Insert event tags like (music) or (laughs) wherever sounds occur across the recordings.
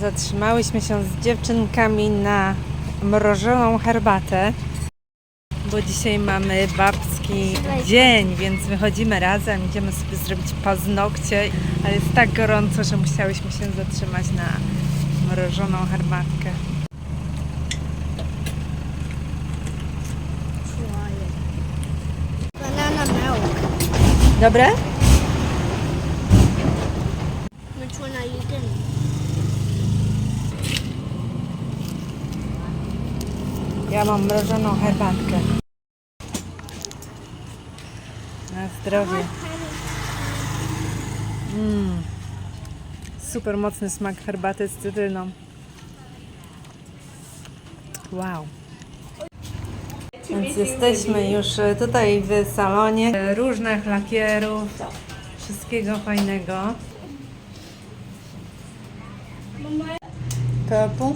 Zatrzymałyśmy się z dziewczynkami na mrożoną herbatę, bo dzisiaj mamy babski dzień, więc wychodzimy razem, idziemy sobie zrobić paznokcie, ale jest tak gorąco, że musiałyśmy się zatrzymać na mrożoną herbatkę. Banana milk. Dobre? Which one are you getting? Ja mam mrożoną herbatkę. Na zdrowie. Mm. Super mocny smak herbaty z cytryną. Wow. Więc jesteśmy już e, tutaj w salonie. E, Różnych lakierów, wszystkiego fajnego. Purple.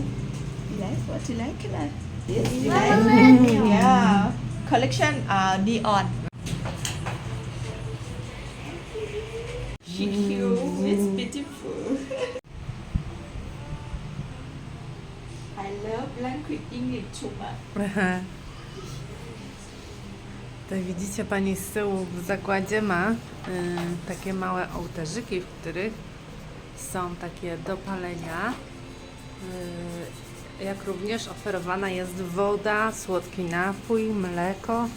Like what you like You like. yeah. Collection uh. Thank you. It's beautiful. I love language English too much. Aha. Widzicie Pani z tyłu w zakładzie ma y, takie małe ołtarzyki, w których są takie do palenia. Y, jak również oferowana jest woda, słodki napój, mleko.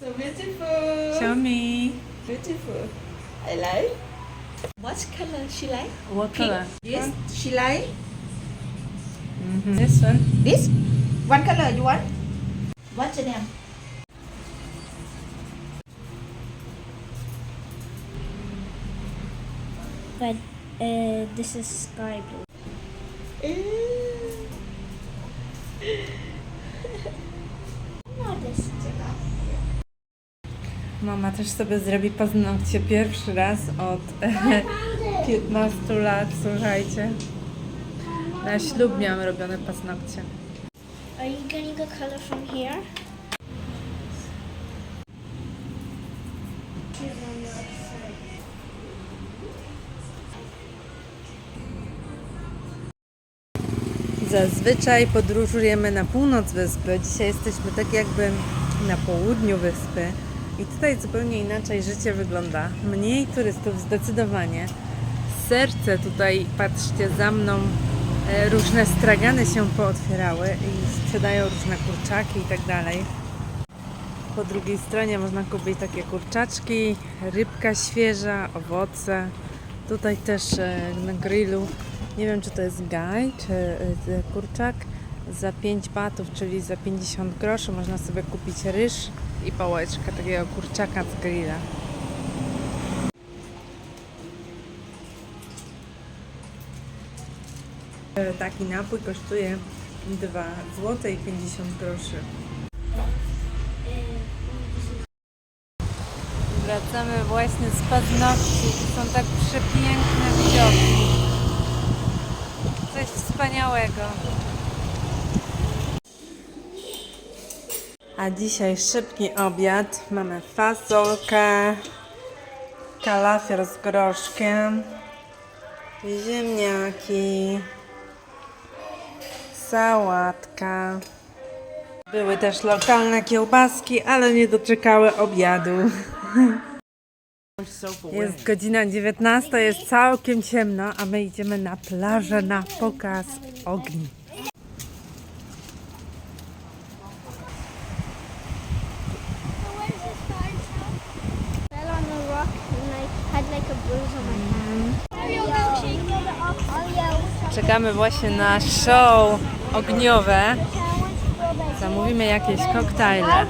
So beautiful. Xiaomi, Beautiful. I like. What color she like? what color? Yes, she like. Mhm. This one. This one color you want? What's your name? But uh, this is sky blue. (laughs) Mama też sobie zrobi paznokcie pierwszy raz od 15 (laughs) lat, słuchajcie. Na ślub miałam robione paznokcie. Are you getting a color from here? Zazwyczaj podróżujemy na północ wyspy. Dzisiaj jesteśmy tak jakby na południu wyspy. I tutaj zupełnie inaczej życie wygląda. Mniej turystów zdecydowanie. Serce tutaj, patrzcie za mną, e, różne stragany się pootwierały i sprzedają różne kurczaki i tak dalej. Po drugiej stronie można kupić takie kurczaczki, rybka świeża, owoce. Tutaj też e, na grillu, nie wiem czy to jest gaj, czy e, e, kurczak, za 5 batów, czyli za 50 groszy można sobie kupić ryż i pałeczkę takiego kurczaka z grilla. Taki napój kosztuje 2 zł i 50 groszy. Wracamy właśnie z paznokci. To są tak przepiękne widoki. Coś wspaniałego. A dzisiaj szybki obiad. Mamy fasolkę, kalafior z groszkiem, ziemniaki, sałatka. Były też lokalne kiełbaski, ale nie doczekały obiadu. Jest godzina 19, jest całkiem ciemno, a my idziemy na plażę na pokaz ogni. Czekamy właśnie na show ogniowe. Zamówimy jakieś koktajle.